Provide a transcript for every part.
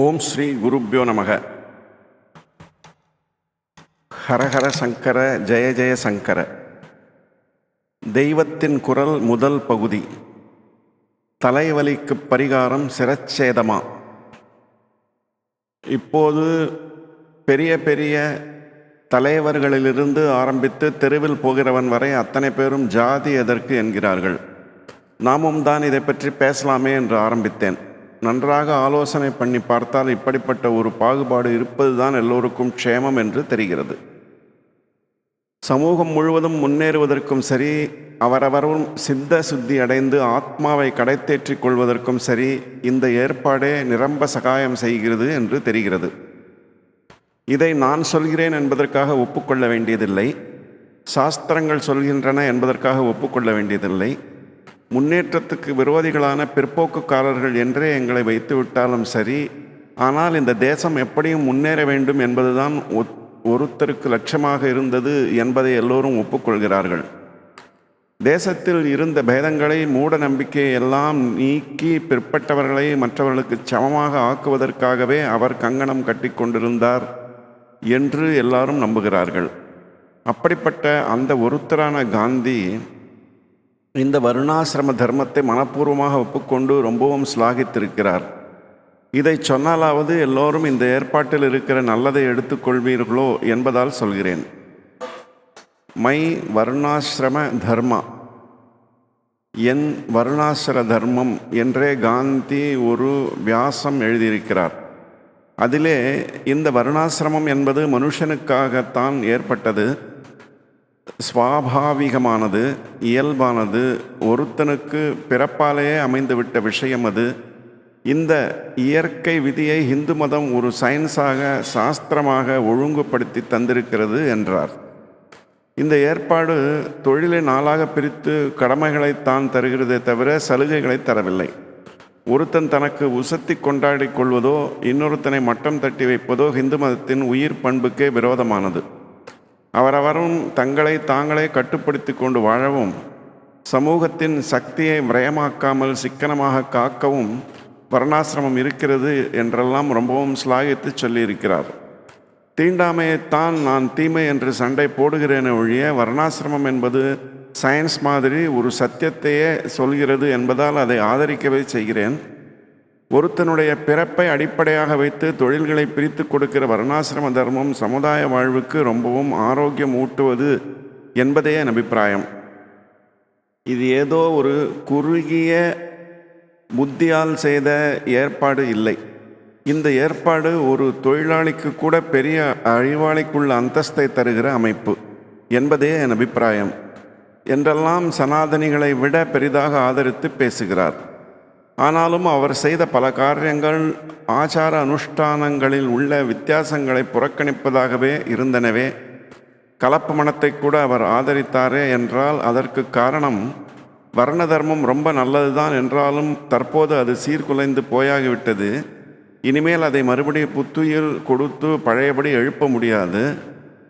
ஓம் ஸ்ரீ குருப்பியோ நமக. ஹரஹர சங்கர ஜெய ஜெய சங்கர. தெய்வத்தின் குரல் முதல் பகுதி. தலைவலிக்கு பரிகாரம் சிரச்சேதமா. இப்போது பெரிய பெரிய தலைவர்களிலிருந்து ஆரம்பித்து தெருவில் போகிறவன் வரை அத்தனை பேரும் ஜாதி எதற்கு என்கிறார்கள். நாமும் தான் இதை பற்றி பேசலாமே என்று ஆரம்பித்தேன். நன்றாக ஆலோசனை பண்ணி பார்த்தால் இப்படிப்பட்ட ஒரு பாகுபாடு இருப்பதுதான் எல்லோருக்கும் க்ஷேமம் என்று தெரிகிறது. சமூகம் முழுவதும் முன்னேறுவதற்கும் சரி அவரவரும் சித்த சுத்தி அடைந்து ஆத்மாவை கடைத்தேற்றிக் கொள்வதற்கும் சரி இந்த ஏற்பாடே நிரம்ப சகாயம் செய்கிறது என்று தெரிகிறது. இதை நான் சொல்கிறேன் என்பதற்காக ஒப்புக்கொள்ள வேண்டியதில்லை. சாஸ்திரங்கள் சொல்கின்றன என்பதற்காக ஒப்புக்கொள்ள வேண்டியதில்லை. முன்னேற்றத்துக்கு விரோதிகளான பிற்போக்குக்காரர்கள் என்றே எங்களை வைத்து விட்டாலும் சரி ஆனால் இந்த தேசம் எப்படியும் முன்னேற வேண்டும் என்பதுதான் ஒத்- ஒருத்தருக்கு லட்சமாக இருந்தது என்பதை எல்லோரும் ஒப்புக்கொள்கிறார்கள். தேசத்தில் இருந்த பேதங்களை மூட நம்பிக்கையை எல்லாம் நீக்கி பிற்பட்டவர்களை மற்றவர்களுக்கு சமமாக ஆக்குவதற்காகவே அவர் கங்கணம் கட்டி கொண்டிருந்தார் என்று எல்லாரும் நம்புகிறார்கள். அப்படிப்பட்ட அந்த ஒருத்தரான காந்தி இந்த வருணாசிரம தர்மத்தை மனப்பூர்வமாக ஒப்புக்கொண்டு ரொம்பவும் சிலாகித்திருக்கிறார். இதை சொன்னாலாவது எல்லோரும் இந்த ஏற்பாட்டில் இருக்கிற நல்லதை எடுத்துக்கொள்வீர்களோ என்பதால் சொல்கிறேன். மை வருணாசிரம தர்மா. என் வருணாசிர தர்மம் என்றே காந்தி ஒரு வியாசம் எழுதியிருக்கிறார். அதிலே இந்த வருணாசிரமம் என்பது மனுஷனுக்காகத்தான் ஏற்பட்டது. சுவாபாவிகமானது இயல்பானது ஒருத்தனுக்கு பிறப்பாலேயே அமைந்துவிட்ட விஷயம் அது. இந்த இயற்கை விதியை இந்து மதம் ஒரு சயின்ஸாக சாஸ்திரமாக ஒழுங்குபடுத்தி தந்திருக்கிறது என்றார். இந்த ஏற்பாடு தொழிலை நாளாக பிரித்து கடமைகளை தான் தருகிறதே தவிர சலுகைகளை தரவில்லை. ஒருத்தன் தனக்கு உசத்தி கொண்டாடி கொள்வதோ இன்னொருத்தனை மட்டம் தட்டி வைப்பதோ இந்து மதத்தின் உயிர் பண்புக்கே விரோதமானது. அவரவரும் தங்களை தாங்களே கட்டுப்படுத்தி கொண்டு வாழவும் சமூகத்தின் சக்தியை விரயமாக்காமல் சிக்கனமாக காக்கவும் வர்ணாசிரமம் இருக்கிறது என்றெல்லாம் ரொம்பவும் சிலாகித்து சொல்லியிருக்கிறார். தீண்டாமையைத்தான் நான் தீமை என்று சண்டை போடுகிறேன் ஒழிய வர்ணாசிரமம் என்பது சயின்ஸ் மாதிரி ஒரு சத்தியத்தையே சொல்கிறது என்பதால் அதை ஆதரிக்கவே செய்கிறேன். ஒருத்தனுடைய பிறப்பை அடிப்படையாக வைத்து தொழில்களை பிரித்து கொடுக்கிற வர்ணாசிரம தர்மம் சமுதாய வாழ்வுக்கு ரொம்பவும் ஆரோக்கியம் ஊட்டுவது என்பதே என் அபிப்பிராயம். இது ஏதோ ஒரு குறுகிய புத்தியால் செய்த ஏற்பாடு இல்லை. இந்த ஏற்பாடு ஒரு தொழிலாளிக்கு கூட பெரிய அழிவாளிக்குள்ள அந்தஸ்தை தருகிற அமைப்பு என்பதே என் அபிப்பிராயம். என்றெல்லாம் சனாதனிகளை விட பெரிதாக ஆதரித்து பேசுகிறார். ஆனாலும் அவர் செய்த பல காரியங்கள் ஆச்சார அனுஷ்டானங்களில் உள்ள வித்தியாசங்களை புறக்கணிப்பதாகவே இருந்தனவே. கலப்பு மனத்தை கூட அவர் ஆதரித்தாரே என்றால் அதற்கு காரணம் வர்ண தர்மம் ரொம்ப நல்லதுதான் என்றாலும் தற்போது அது சீர்குலைந்து போயாகிவிட்டது. இனிமேல் அதை மறுபடியும் புத்துயிர் கொடுத்து பழையபடி எழுப்ப முடியாது.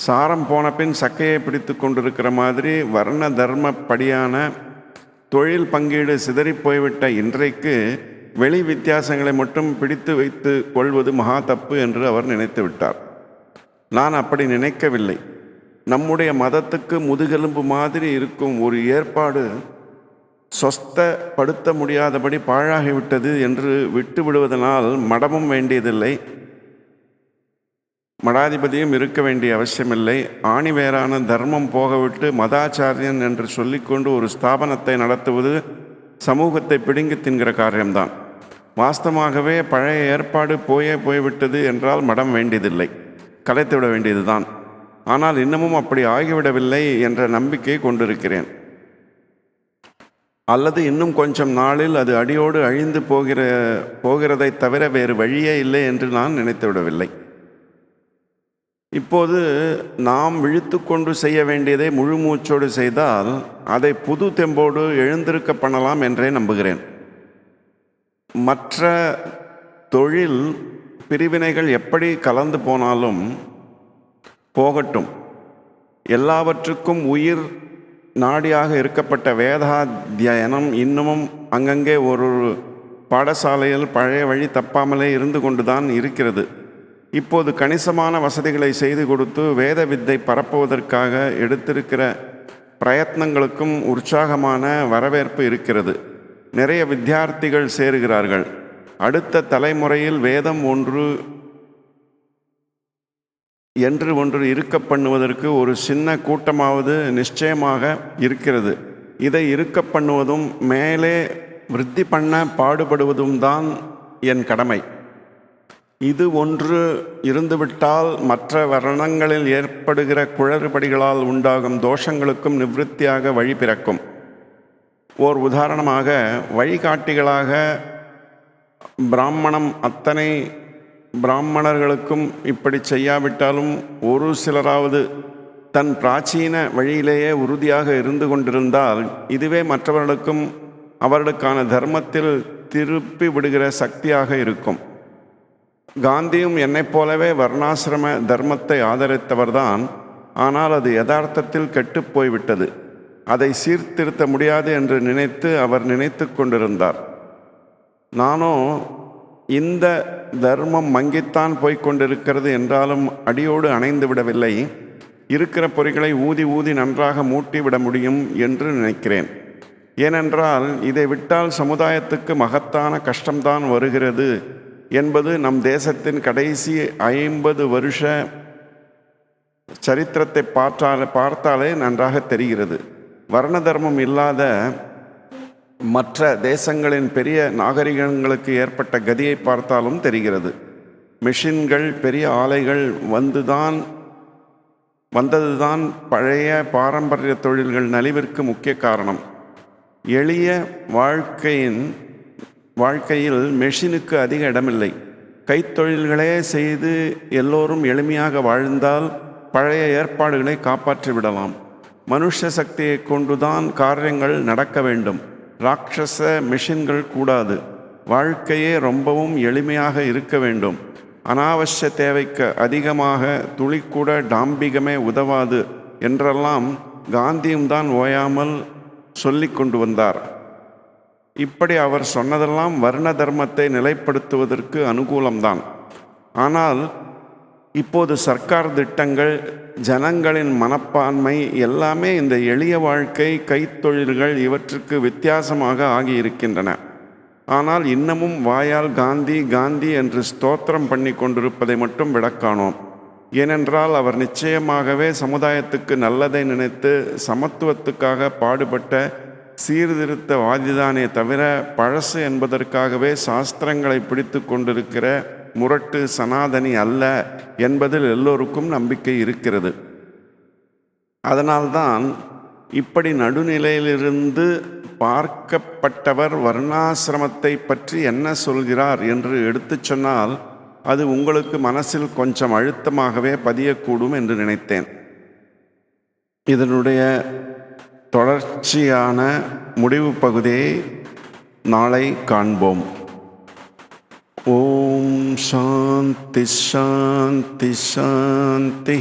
சாரம் போன பின் சக்கையை பிடித்து கொண்டிருக்கிற மாதிரி வர்ண தர்மப்படியான தொழில் பங்கீடு சிதறிப் போய்விட்ட இன்றைக்கு வெளி வித்தியாசங்களை மட்டும் பிடித்து வைத்து கொள்வது மகா தப்பு என்று அவர் நினைத்து விட்டார். நான் அப்படி நினைக்கவில்லை. நம்முடைய மதத்துக்கு முதுகெலும்பு மாதிரி இருக்கும் ஒரு ஏற்பாடு சொஸ்தப்படுத்த முடியாதபடி பாழாகிவிட்டது என்று விட்டு விடுவதனால் மடமும் வேண்டியதில்லை. மடாதிபதியும் இருக்க வேண்டிய அவசியமில்லை. ஆணிவேரான தர்மம் போகவிட்டு மதாச்சாரியன் என்று சொல்லிக்கொண்டு ஒரு ஸ்தாபனத்தை நடத்துவது சமூகத்தை பிடுங்கி தின்கிற காரியம்தான். வாஸ்தமாகவே பழைய ஏற்பாடு போயே போய்விட்டது என்றால் மடம் வேண்டியதில்லை. கலைத்துவிட வேண்டியதுதான். ஆனால் இன்னமும் அப்படி ஆகிவிடவில்லை என்ற நம்பிக்கை கொண்டிருக்கிறேன். அல்லது இன்னும் கொஞ்சம் நாளில் அது அடியோடு அழிந்து போகிற போகிறதை தவிர வேறு வழியே இல்லை என்று நான் நினைத்துவிடவில்லை. இப்போது நாம் விழித்துக்கொண்டு செய்ய வேண்டியதை முழு மூச்சோடு செய்தால் அதை புது தெம்போடு எழுந்திருக்க பண்ணலாம் என்றே நம்புகிறேன். மற்ற தொழில் பிரிவினைகள் எப்படி கலந்து போனாலும் போகட்டும். எல்லாவற்றுக்கும் உயிர் நாடியாக இருக்கப்பட்ட வேதாத்தியனம் இன்னமும் அங்கங்கே ஒரு பாடசாலையில் பழைய வழி தப்பாமலே இருந்து கொண்டுதான் இருக்கிறது. இப்போது கணிசமான வசதிகளை செய்து கொடுத்து வேத வித்தை பரப்புவதற்காக எடுத்திருக்கிற பிரயத்னங்களுக்கும் உற்சாகமான வரவேற்பு இருக்கிறது. நிறைய வித்தியார்த்திகள் சேருகிறார்கள். அடுத்த தலைமுறையில் வேதம் ஒன்று என்று ஒன்று இருக்க பண்ணுவதற்கு ஒரு சின்ன கூட்டமாவது நிச்சயமாக இருக்கிறது. இதை இருக்க பண்ணுவதும் மேலே விருத்தி பண்ண பாடுபடுவதும் தான் என் கடமை. இது ஒன்று இருந்துவிட்டால் மற்ற வர்ணங்களில் ஏற்படுகிற குளறுபடிகளால் உண்டாகும் தோஷங்களுக்கும் நிவிருத்தியாக வழி பிறக்கும். ஓர் உதாரணமாக வழிகாட்டிகளாக பிராமணம் அத்தனை பிராமணர்களுக்கும் இப்படி செய்யாவிட்டாலும் ஒரு சிலராவது தன் பிராச்சீன வழியிலேயே உறுதியாக இருந்து கொண்டிருந்தால் இதுவே மற்றவர்களுக்கும் அவர்களுக்கான தர்மத்தில் திருப்பி விடுகிற சக்தியாக இருக்கும். காந்தியும் என்னைப் போலவே வர்ணாசிரம தர்மத்தை ஆதரித்தவர்தான். ஆனால் அது யதார்த்தத்தில் கெட்டுப் போய்விட்டது. அதை சீர்திருத்த முடியாது என்று நினைத்து அவர் நினைத்து கொண்டிருந்தார். நானோ இந்த தர்மம் மங்கித்தான் போய்கொண்டிருக்கிறது என்றாலும் அடியோடு அணைந்து விடவில்லை. இருக்கிற பொறிகளை ஊதி ஊதி நன்றாக மூட்டி விட முடியும் என்று நினைக்கிறேன். ஏனென்றால் இதை விட்டால் சமுதாயத்துக்கு மகத்தான கஷ்டம்தான் வருகிறது. என்பது நம் தேசத்தின் கடைசி ஐம்பது வருஷ சரித்திரத்தை பார்த்தாலே பார்த்தாலே நன்றாக தெரிகிறது. வர்ண தர்மம் இல்லாத மற்ற தேசங்களின் பெரிய நாகரிகங்களுக்கு ஏற்பட்ட கதியை பார்த்தாலும் தெரிகிறது. மெஷின்கள் பெரிய ஆலைகள் வந்துதான் வந்ததுதான் பழைய பாரம்பரிய தொழில்கள் நலிவிற்கு முக்கிய காரணம். எளிய வாழ்க்கையின் வாழ்க்கையில் மெஷினுக்கு அதிக இடமில்லை. கைத்தொழில்களே செய்து எல்லோரும் எளிமையாக வாழ்ந்தால் பழைய ஏற்பாடுகளை காப்பாற்றி விடலாம். மனுஷ சக்தியை கொண்டுதான் காரியங்கள் நடக்க வேண்டும். ராட்சச மெஷின்கள் கூடாது. வாழ்க்கையே ரொம்பவும் எளிமையாக இருக்க வேண்டும். அனாவசிய தேவைக்கு அதிகமாக துளிக்கூட டாம்பிகமே உதவாது என்றெல்லாம் காந்தியும் தான் ஓயாமல் சொல்லி கொண்டு வந்தார். இப்படி அவர் சொன்னதெல்லாம் வர்ண தர்மத்தை நிலைப்படுத்துவதற்கு அனுகூலம்தான். ஆனால் இப்போது சர்க்கார் திட்டங்கள் ஜனங்களின் மனப்பான்மை எல்லாமே இந்த எளிய வாழ்க்கை கைத்தொழில்கள் இவற்றுக்கு வித்தியாசமாக ஆகியிருக்கின்றன. ஆனால் இன்னமும் வாயால் காந்தி காந்தி என்று ஸ்தோத்திரம் பண்ணி கொண்டிருப்பதை மட்டும் விடக்காணோம் ஏனென்றால் அவர் நிச்சயமாகவே சமுதாயத்துக்கு நல்லதை நினைத்து சமத்துவத்துக்காக பாடுபட்ட சீர்திருத்தவாதிதானே தவிர பழசு என்பதற்காகவே சாஸ்திரங்களை பிடித்து கொண்டிருக்கிற முரட்டு சனாதனி அல்ல என்பதில் எல்லோருக்கும் நம்பிக்கை இருக்கிறது. அதனால்தான் இப்படி நடுநிலையிலிருந்து பார்க்கப்பட்டவர் வர்ணாசிரமத்தை பற்றி என்ன சொல்கிறார் என்று எடுத்துச் சொன்னால் அது உங்களுக்கு மனசில் கொஞ்சம் அழுத்தமாகவே பதியக்கூடும் என்று நினைத்தேன். இதனுடைய தொடர்ச்சியான முடிவு பகுதியை நாளை காண்போம். ஓம் சாந்தி சாந்தி சாந்தி.